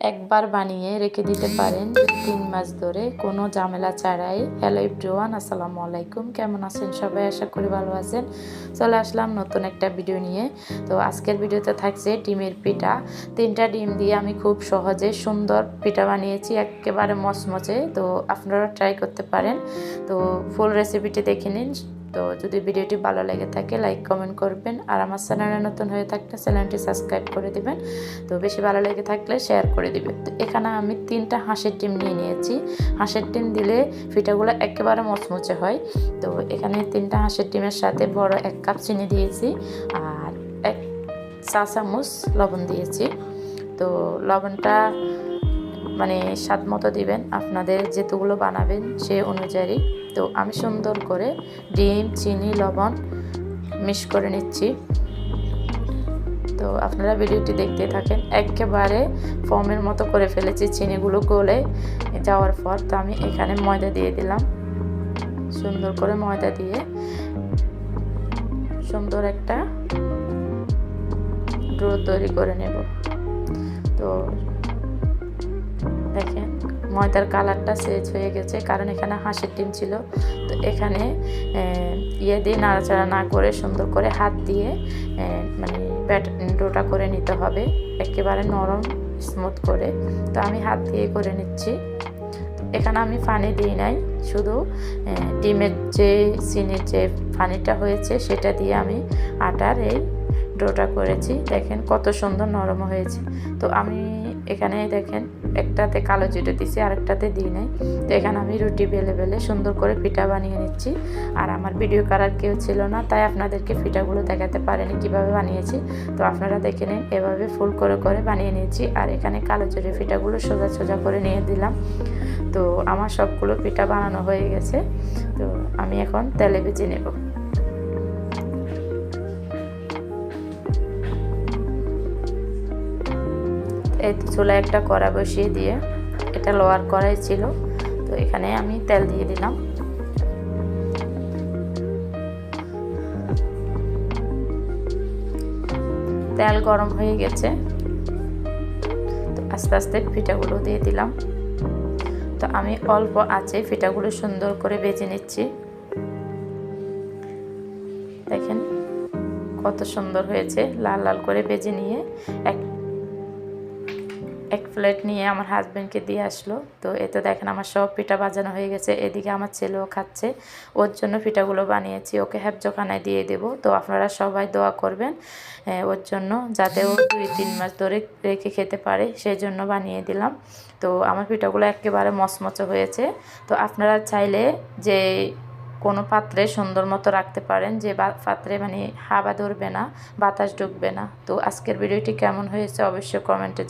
একবার বানিয়ে রেখে দিতে পারেন। তিন মাস ধরে কোনো ঝামেলা ছাড়াই। হ্যালো ইব্রোয়ান আসসালামু আলাইকুম। কেমন আছেন সবাই? আশা করি ভালো আছেন। চলে আসলাম নতুন একটা ভিডিও নিয়ে। তো আজকের ভিডিওতে থাকছে ডিমের পিঠা। তিনটা ডিম দিয়ে আমি খুব সহজে সুন্দর পিঠা বানিয়েছি, একেবারে মচমচে। তো আপনারা ট্রাই করতে পারেন। তো ফুল রেসিপিটি দেখে নিন। তো যদি ভিডিওটি ভালো লেগে থাকে লাইক কমেন্ট করবেন। আর আমার চ্যানেলে নতুন হয়ে থাকলে চ্যানেলটি সাবস্ক্রাইব করে দিবেন। তো বেশি ভালো লেগে থাকলে শেয়ার করে দিবেন। তো এখানে আমি তিনটা হাঁসের ডিম নিয়ে নিয়েছি। হাঁসের ডিম দিলে পিঠাগুলো একেবারে মচমচে হয়। তো এখানে তিনটা হাঁসের ডিমের সাথে বড় এক কাপ চিনি দিয়েছি। আর এক চা চামচ লবণ দিয়েছি। তো লবণটা মানে স্বাদ মতো দিবেন। আপনাদের যেতুগুলো বানাবেন সে অনুযায়ী। তো আমি সুন্দর করে ডিম, চিনি, লবণ মিক্স করে নিচ্ছি। তো আপনারা ভিডিওটি দেখতে থাকেন। একেবারে ফর্মের মতো করে ফেলেছি চিনিগুলো গলে যাওয়ার পর। তো আমি এখানে ময়দা দিয়ে দিলাম। সুন্দর করে ময়দা দিয়ে সুন্দর একটা ড্রো তৈরি করে নেব। তো দেখেন, ময়দার কালারটা চেঞ্জ হয়ে গেছে, কারণ এখানে হাঁসের ডিম ছিল। তো এখানে ইয়ে দিয়ে নাড়াচাড়া না করে সুন্দর করে হাত দিয়ে মানে ব্যাট, ডোটা করে নিতে হবে, একেবারে নরম স্মুথ করে। তো আমি হাত দিয়ে করে নিচ্ছি। এখানে আমি পানি দিই নাই, শুধু ডিমের যে চিনির যে পানিটা হয়েছে, সেটা দিয়ে আমি আটার এই ডোটা করেছি। দেখেন কত সুন্দর নরম হয়েছে। তো আমি এখানে দেখেন একটাতে কালো জিরে দিছি, আরেকটাতে দিই নাই। তো এখানে আমি রুটি বেলে বেলে সুন্দর করে পিঠা বানিয়ে নিচ্ছি। আর আমার ভিডিও করার কেউ ছিল না, তাই আপনাদেরকে পিঠাগুলো দেখাতে পারেনি কীভাবে বানিয়েছি। তো আপনারা দেখে নিন, এভাবে ফুল করে করে বানিয়ে নিয়েছি। আর এখানে কালো জিরে পিঠাগুলো সোজা সোজা করে নিয়ে দিলাম। তো আমার সবগুলো পিঠা বানানো হয়ে গেছে। তো আমি এখন তেলে ভেজে নেব। এই চুলা একটা কড়া বসিয়ে দিয়ে এটা লোয়ার কড়াই ছিল, তো এখানে আমি তেল দিয়ে দিলাম। তেল গরম হয়ে গেছে, তো আস্তে আস্তে পিঠাগুলো দিয়ে দিলাম। তো আমি অল্প আছে পিঠাগুলো সুন্দর করে বেজে নিচ্ছি। দেখেন কত সুন্দর হয়েছে, লাল লাল করে বেজে নিয়ে এক এক প্লেট নিয়ে আমার হাজব্যান্ডকে দিয়ে আসলো। তো এতে দেখেন আমার সব পিঠা বাজানো হয়ে গেছে। এদিকে আমার ছেলেও খাচ্ছে। ওর জন্য পিঠাগুলো বানিয়েছি। ওকে হ্যাপজখানায় দিয়ে দেব। তো আপনারা সবাই দোয়া করবেন ওর জন্য যাতে ও দুই, তিন মাস ধরে রেখে খেতে পারে। সেই জন্য বানিয়ে দিলাম। তো আমার পিঠাগুলো একেবারে মচমচে হয়েছে। তো আপনারা চাইলে যে কোনো পাত্রে সুন্দর মতো রাখতে পারেন। যে পাত্রে মানে হাওয়া ধরবে না, বাতাস ঢুকবে না। তো আজকের ভিডিওটি কেমন হয়েছে অবশ্যই কমেন্টে